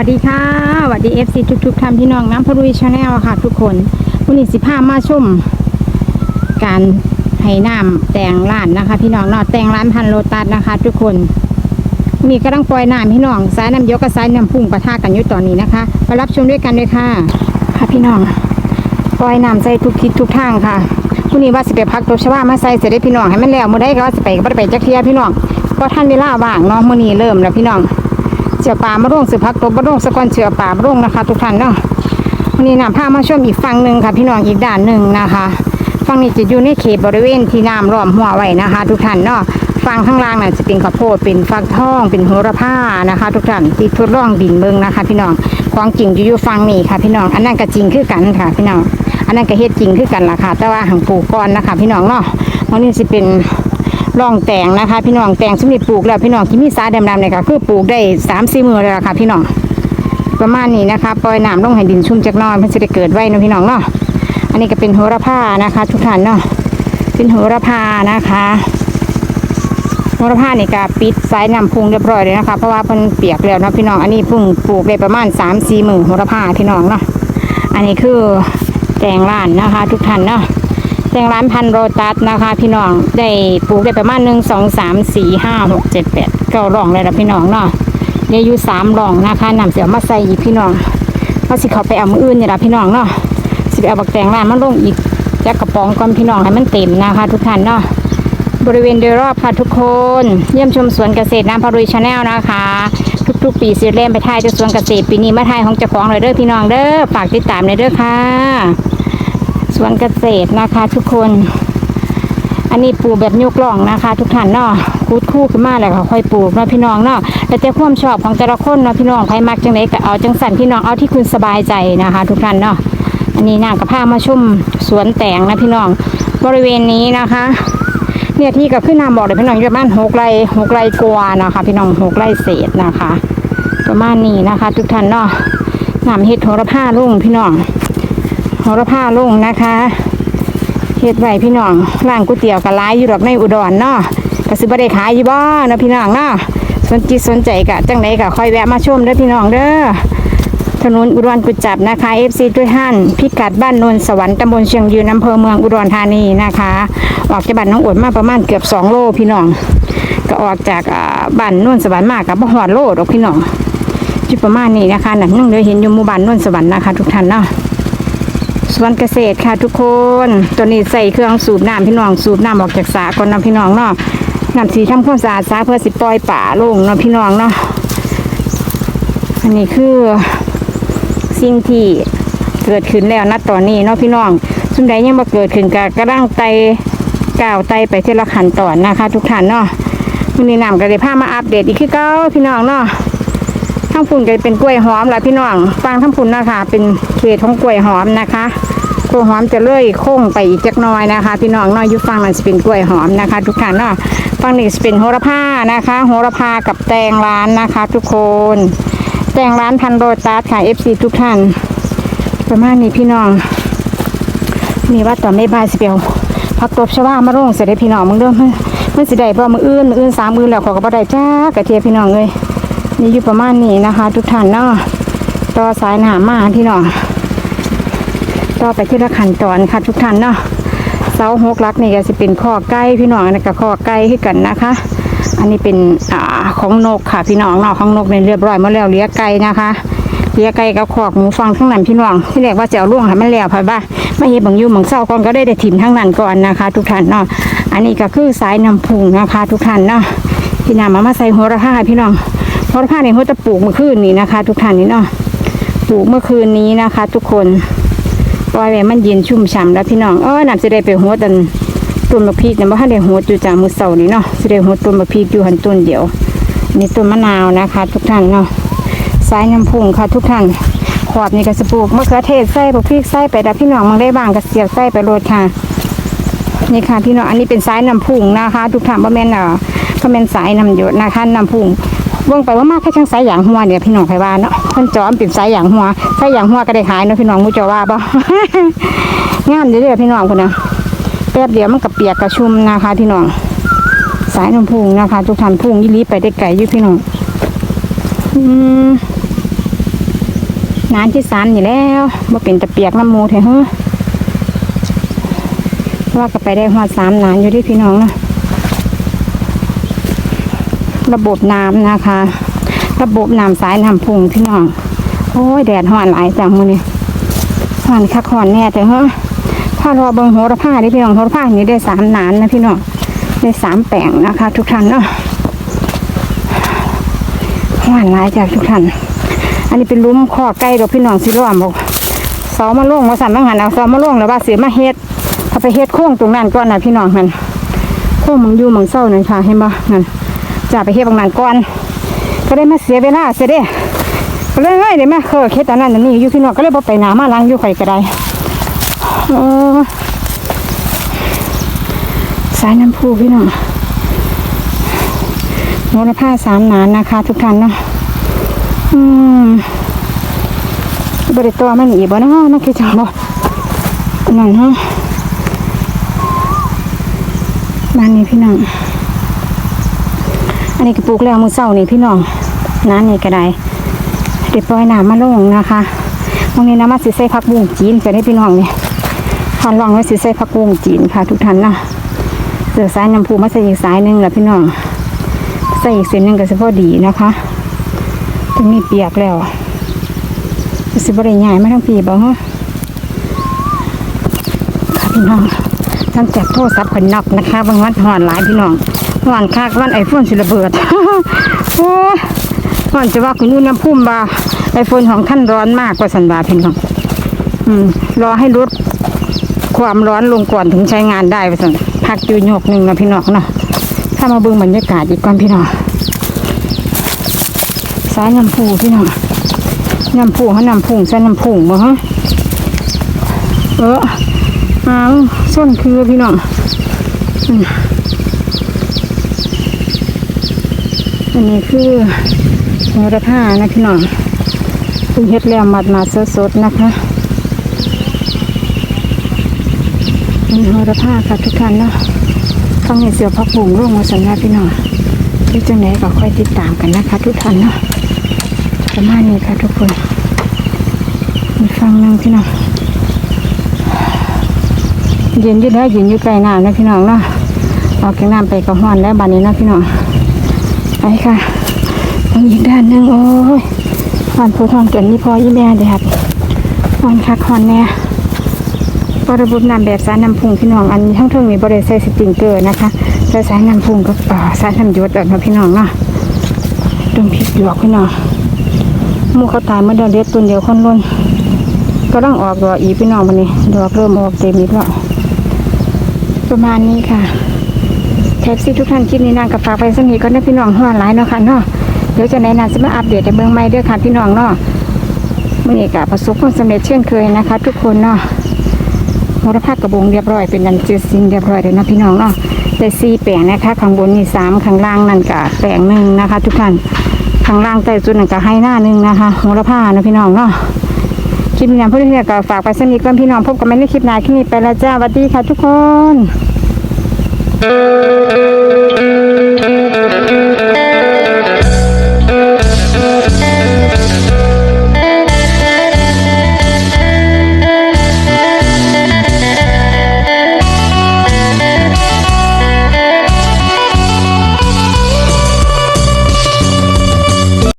วัสดีค่ะสวัสดี FC ทุกๆท่านพี่น้องน้ำพรุยชาแนลค่ะ ทุกคนวันนี้สิพามาชมการให้น้ำแต่งร้านนะคะ พี่น้องเนาะแต่งร้านพันโลตัสนะคะ ทุกคนวันนี้ก็ต้องปล่อยน้ำพี่น้องสายน้ำยกกับสายน้ำพุ่งปะทะกันอยู่ตอนนี้นะคะไปรับชมด้วยกันเลยค่ะ ค่ะพี่น้องปล่อยน้ำใส่ทุกทิศทุกทางค่ะวันนี้ว่าสิไปพักตัวชว่ามาใส่เสร็จได้พี่น้องให้มันแล้วมื่อได้ก็ว่าสิไปก็ได้ไปจักเทียพี่น้องก็ท่านเวลาว่างเนาะมื่อนี้เริ่มแล้วพี่น้อง เสือป่ามาร่วงสือพักตบมาร่วงสะกอนเสือป่ามาร่วงนะคะ ทุกท่านเนาะวันนี้นำผ้ามาชมอีกฝั่งหนึ่งค่ะ พี่น้องอีกด้านหนึ่งนะคะฝั่งนี้จะอยู่ในเขตบริเวณที่น้ำล้อมหัวไว้นะคะ ทุกท่านเนาะฝั่งข้างล่างน่ะจะเป็นข้าวโพดเป็นฟักทอง เป็นโหระพานะคะ ทุกท่านที่ทดลองดินเบิงนะคะ พี่น้องของจริงจะอยู่ฝั่งนี้ค่ะ พี่น้องอันนั้นก็จริงคือกันค่ะ พี่น้องอันนั้นก็เฮ็ดจริงคือกันล่ะค่ะ แต่ว่าหังปลูกก่อนนะคะ พี่น้องเนาะวันนี้จะเป็น ร่องแตงนะคะ พี่น้องแตงสำเร็จปลูกแล้วพี่น้องที่มีสาดำๆเนี่ยค่ะคือปลูกได้สามสี่มือเลยค่ะ พี่น้องประมาณนี้นะคะปล่อยน้ำลงให้ดินชุ่มจักน้อยเพื่อจะได้เกิดไว้นะพี่น้องเนาะอันนี้ก็เป็นโหระพานะคะ ทุกท่านเนาะเป็นโหระพานะคะโหระพานี่ก็ปิดสายน้ำพุงเรียบร้อยเลยนะคะ เพราะว่ามันเปียกแล้วนะพี่น้องอันนี้เพิ่งปลูกได้ประมาณสามสี่มือโหระพาพี่น้องเนาะอันนี้คือแตงร้านนะคะ ทุกท่านเนาะ งร้านพันโรตัสนะคะ พี่น้องได้ปลูกได้ประมาณหนึ่งสองสามสี่ห้าหกเจ็ดแปดเก้าร่องเลยละพี่น้องเนาะเดี๋ยวอยู่สามร่องนะคะนำเสียวมาใส่อีกพี่น้องเพราสิเขาไปเอามืออื่นนี่ละพี่น้องเนาะสิไปเอาบักแตงร้านมันลงอีกจากกระป๋องก่อนพี่น้องให้มันเต็มนะคะ ทุกท่านเนาะบริเวณโดยรอบค่ะทุกคน เยี่ยมชมสวนเกษตรน้ำพารุยชาแนลนะคะ ทุกๆ ปีสิเล่มไปถ่ายที่สวนเกษตรปีนี้มาถ่ายของเจ้าของเลยเด้อพี่น้องเด้อฝากติดตามเลยเด้อค่ะ สวนเกษตรนะคะทุกคน อันนี้ปลูกแบบยกล่องนะคะ ทุกท่านเนาะคูดคู่ขึ้นมาแล้วค่อยปลูกเนาะพี่น้องเนาะแต่แต่ความชอบของแต่ละคนเนาะพี่น้องใครมักจังไดก็เอาจังสันพี่น้องเอาที่คุณสบายใจนะคะ ทุกท่านเนาะอันนี้นางกับผ้ามาชุ่มสวนแตงนะพี่น้องบริเวณนี้นะคะเนี่ยที่กับขึ้นนามบอกเลยพี่น้องอยู่ประมาณหกไร่หกไร่กว่านะคะ พี่น้องหกไร่เศษนะคะ ประมาณนี้นะคะ ทุกท่านเนาะนำเห็ดโหระพาลุ่งพี่น้อง หระพาลงนะคะเฮ็ดไว้พี่น้องร้านก๋วยเตี๋ยวก็ร้ายอยู่ดอกในอุดรเนาะก็สิบ่ได้ขายอยู่บ่เนาะพี่น้องเนาะสนจิตสนใจกะจังไดก็ค่อยแวะมาชมเด้อพี่น้องเด้อถนนอุดรกุจับนะคะ FC ด้วยท่านพิกัดบ้านนนสวรรค์ตำบลเชียงยืนอำเภอเมืองอุดรธานีนะคะ ออกจากบ้านน้องอวดมาประมาณเกือบ2โลพี่น้อง ก็ออกจากบ้านนนสวรรค์มากกับบ่ฮอดโลดอกพี่น้องจุดประมาณนี้นะคะนั่นน้องเดี๋ยวเห็นอยู่หมู่บ้านนนสวรรค์นะคะ ทุกท่านเนาะ สวนเกษตรค่ะทุกคนตัวนี้ใส่เครื่องสูบน้ำพี่น้องสูบน้ำออกจากสาก่อนเนาะพี่น้องเนาะน้ำสีทำความสะอาดสาเพื่อสิปล่อยป่าลงเนาะพี่น้องเนาะอันนี้คือสิ่งที่เกิดขึ้นแล้วนะตอนนี้เนาะพี่น้องส่วนใดยังมาเกิดขึ้นกับกระด้างไตก้าวไตไปทีละขันตอนนะคะ ทุกท่านเนาะวันนี้นำก็ได้พามาอัปเดตอีกคือเก้าพี่น้องเนาะ ทั้งพุ่นก็เป็นกล้วยหอมแหละพี่น้องฟังทั้งพุ่นนะคะ เป็นเขตของกล้วยหอมนะคะกล้วยหอมจะเลื่อยโค้งไปอีกจักน้อยนะคะ พี่น้องน้อยยุฟังมันจะเป็นกล้วยหอมนะคะ ทุกท่านเนาะฟังนี่จะเป็นโหระพานะคะ โหระพากับแตงร้านนะคะ ทุกคน แตงร้านพันโรตัสค่ะ FC ทุกท่าน ประมาณนี้พี่น้องมีว่าต่อไม่บายสิเปียวพักตบชาวามาลงเสร็จได้พี่น้องมึงเด้อมันมันสิได้บ่มืออื่นมืออื่นสามมือแล้วขอก็บ่ได้จ้ากระเทียพี่น้องเลย นี่อยู่ประมาณนี้นะคะ ทุกท่านเนาะต่อสายหนามาพี่น้องต่อไปที่ละขันตอนค่ะ ทุกท่านเนาะเสาหกลักนี่ก็จะเป็นข้อไก่พี่น้องนนี้ก็ข้อไก่ขึ้กันนะคะ อันนี้เป็นอ่าของนกค่ะพี่น้องเนาะของนกเนี่ยเรียบร้อยมาแล้วเลี้ยไก่นะคะเลี้ยไก่กับขอกหมูฟังทั้งนั้นพี่น้องที่แรกว่าจะเอาล่วงให้มันแล้วพอบ้าไม่เห็นบางอยุ่บางเศร้าก่อนก็ได้ได้ถิ่มทั้งนั้นก่อนนะคะ ทุกท่านเนาะอันนี้ก็คือสายน้ำพุงนะคะ ทุกท่านเนาะพี่น้ำมามาใส่หัวระพาให้พี่น้อง เพราะผ้าเนี่ยเขาจะปลูกเมื่อคืนนี้นะคะ ทุกท่านนี่เนาะปลูกเมื่อคืนนี้นะคะ ทุกคนปล่อยไว้มันเย็นชุ่มฉ่ำแล้วพี่น้องเออน้ำจะได้ไปหัวตันต้นมะพริกเนี่ยว่าได้หัวอยู่จากมือเสานี่เนาะจะได้หัวต้นมะพริกอยู่หันต้นเดียวนี่ต้นมะนาวนะคะ ทุกท่านเนาะสายน้ำพุ่งค่ะ ทุกท่านขอบนี่ก็จะปลูกมะเขือเทศใส่มะพริกใส่ไปแต่พี่น้องมันได้บางก็เสียบใส่ไปโรดค่ะนี่ค่ะพี่น้องอันนี้เป็นสายน้ำพุ่งนะคะ ทุกท่านบ่แม่นเอ่อบ่แม่นสายน้ำหยดนะคะน้ำพุ่ง เบิ่งไปว่ามากแค่ช่างสายอย่างหัวเนี่ยพี่น้องไผว่าเนาะเพิ่นจอมเป็นสายอย่างหัวสายอย่างหัวก็ได้ขายเนาะพี่น้องมู้จ้าว่าบ่งามเด้อพี่น้องพุ่นน่ะแป๊บเดียวมันก็เปียกกระชุ่มนะคะพี่น้องสายน้ำพุงนะคะ ทุกท่านพุงยี่ลีไปได้ไกลอยู่พี่น้องอืมนานที่สามนี่แล้วบ่เป็นตะเปียกน้ำมูแท้ฮะว่าก็ไปได้หอดสามนานอยู่ที่พี่น้องเนาะ ระบบน้ำนะคะ ระบบน้ำสายน้ำพุ่งพี่น้อง โอ้ยแดดห่อนหลายจังมือนี่ห่อนคักห่อนแน่แต่ฮะถ้ารอเบิงโหระพาได้พี่น้องโหระพานี้ได้สามนานนะพี่น้องได้สามแปลงนะคะ ทุกท่านเนาะห่อนหลายจากทุกท่าน อันนี้เป็นลุ้มข้อไก่ดอกพี่น้องสิล้อมบอกเสามาล่งมาสั่นมาหันเอาเสามาล่งแล้วว่าเสียมาเฮ็ดเขาไปเฮ็ดโค้งตรงนั้นก่อนนะพี่น้องนั่นโค้งมึงอยู่มึงเศร้านั่นค่ะเห็นบ่นั่น จะไปเฮ็ดบางนั้นก่อน ก็ได้มาเสียเวลาเสียเด้ก็เลยไม่ได้มาเคอเฮ็ดอันนั้นอันนี้อยู่พี่น้องก็เลยบ่ไปหนามาล้างอยู่ไข่ก็ได้เออสายน้ำพุพี่น้องโนรผ้าสามหนานนะคะ ทุกท่านเนาะอืมบริตัวมันอีบ่เนาะมันคือจังบ่นั่นฮะบ้านนี้พี่น้อง อันนี้ก็ปลูกแล้วมือเศร้านี่พี่น้องน้ำนี่ก็ได้เดี๋ยวปล่อยน้ำมาลงนะคะวันนี้น้ำมาสิใส่ผักบุ้งจีนจะได้พี่น้องนี่ทอนลองไว้สิใส่ผักบุ้งจีนค่ะ ทุกท่านนะเสือสายน้ำพูมาใส่อีกสายหนึ่งแล้วพี่น้องใส่อีกเส้นหนึ่งก็จะพอดีนะคะตรงนี้เปียกแล้วสิบริใหญ่มาทั้งปีบ่ฮะพี่น้อง ท่านจากโทรศัพท์คนนอกนะคะบางวันหอนหลายพี่น้องหอนคากวันไอโฟนสิระเบิดโอ้หอนจะว่าคุณอุณหภูมิบ่าไอโฟนของท่านร้อนมากกว่าสันบาพี่น้องอืมรอให้ลดความร้อนลงก่อนถึงใช้งานได้ไปสันพักอยู่โยกหนึ่งนะพี่น้องเนาะถ้ามาเบิ่งบรรยากาศอีกก่อนพี่น้องสายน้ำผูพี่น้องน้ำผูเขาน้ำพุงใส่น้ำพุงบ่ฮะเออ อ้าส้นคือพี่น้องอันนี้คือโหระพานะพี่น้องเพิ่งเฮ็ดแล้วมัดมาสดๆนะคะเป็นโหระพาค่ะทุกท่านเนาะต้องในเสือพักบุ่งร่วงมาสัญญาพี่น้องที่จังไหนก็ค่อยติดตามกันนะคะ ทุกท่านเนาะประมาณนี้ค่ะทุกคนมีฟังนึงพี่น้อง ย็นอยู่ได้เย็นอยู่ไกลน้ำนะพี่น้องเนาะออกจากน้ำไปก็ห้อนแล้วบานนี้นะพี่น้องไปค่ะตรงอีกด้านหนึงโอ้ยห้อนผู้ทองเกินนี่พอยี่แม่เด็ดห้อนคักห้อนแน่บริบุน้ำแบบสายน้ำพุงพี่น้องอันนี้ทั้งเทิงมีบริใส่สปริงเกอร์นะคะใส่สายน้ำพุงกับอ่าสายน้ำยดแบบนะพี่น้องเนาะตรงพริกหยวกพี่น้องมูเขาตายเมื่อเดือนเด็ดตุนเดียวคนล้นก็ต้องออกดอกอีพี่น้องวันนี้ดอกเริ่มออกเต็มอีกแล้ว ประมาณนี้ค่ะแท็กซี่ทุกท่านคลิปนี้นางกับฝากไปสนิทก็ได้พี่น้องหัวหลายเนาะค่ะเนาะเดี๋ยวจะแนะนำจะมาอัปเดตในเบื้องใหม่เด้วยค่ะพี่น้องเนาะมื่อนี้ก็ประสบความสำเร็จเช่นเคยนะคะ ทุกคนเนาะมรภาพกระบงเรียบร้อยเป็นนันจืดซินเรียบร้อยเลยนะพี่น้องเนาะได้สี่แปลงนะคะข้างบนนี่สามข้างล่างนั่นก็แปลงหนึ่งนะคะ ทุกท่านข้างล่างใต้สุดนั่นก็ให้หน้าหนึ่งนะคะโหระพานะพี่น้องเนาะ คลิปนี้นะเพื่องก็ฝากไปสนิทกันพี่น้องพบกันใหม่ในคลิปหน้าคลิปนี้ไปแล้วจ้าสวัสดีค่ะทุกคน